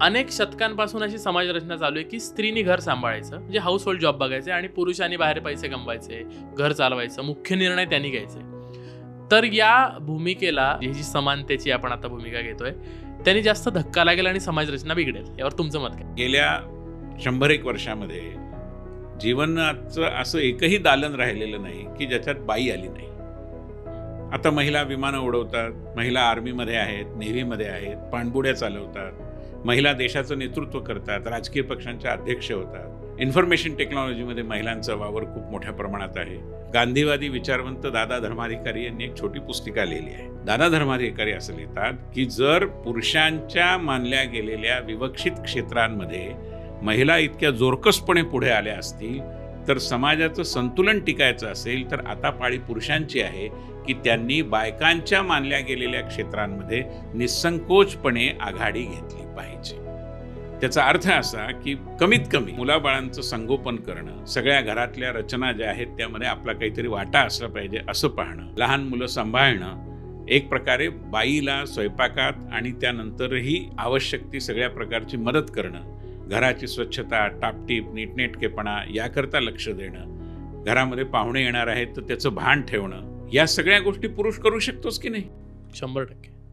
अनेक शतकांपासून अशी समाज रचना चालू आहे की स्त्रीनी घर सांभाळायचं म्हणजे हाऊस होल्ड जॉब बघायचे आणि पुरुषांनी बाहेर पैसे कमवायचे घर चालवायचं मुख्य निर्णय त्यांनी घ्यायचे. तर या भूमिकेला ही जी समानतेची आपण आता भूमिका घेतोय त्यांनी जास्त धक्का लागेल आणि समाज रचना बिघडेल यावर तुमचं मत काय? गेल्या शंभर एक वर्षामध्ये जीवनाचं असं एकही दालन राहिलेलं नाही की ज्याच्यात बाई आली नाही. आता महिला विमानं उडवतात महिला आर्मीमध्ये आहेत नेव्हीमध्ये आहेत पाणबुड्या चालवतात महिला देशाचं नेतृत्व करतात राजकीय पक्षांच्या अध्यक्ष होतात. इन्फॉर्मेशन टेक्नॉलॉजीमध्ये महिलांचा वावर खूप मोठ्या प्रमाणात आहे. गांधीवादी विचारवंत दादा धर्माधिकारी यांनी एक छोटी पुस्तिका लिहिली आहे. दादा धर्माधिकारी असं लिहितात की जर पुरुषांच्या मानल्या गेलेल्या विवक्षित क्षेत्रांमध्ये महिला इतक्या जोरकसपणे पुढे आल्या असतील तर समाजाचं संतुलन टिकायचं असेल तर आता पाळी पुरुषांची आहे की त्यांनी बायकांच्या मानल्या गेलेल्या क्षेत्रांमध्ये निसंकोचपणे आघाडी घेतली पाहिजे. त्याचा अर्थ असा की कमीत कमी मुलाबाळांचं संगोपन करणं सगळ्या घरातल्या रचना ज्या आहेत त्यामध्ये आपला काहीतरी वाटा असला पाहिजे असं पाहणं लहान मुलं सांभाळणं एक प्रकारे बाईला स्वयंपाकात आणि त्यानंतरही आवश्यक ती सगळ्या प्रकारची मदत करणं घराची स्वच्छता टापटीप नीटनेटकेपणा याकरता लक्ष देणं घरामध्ये पाहुणे येणार आहेत तर त्याचं भान ठेवणं या सगळ्या गोष्टी पुरुष करू शकतोच की नाही? शंभर टक्के.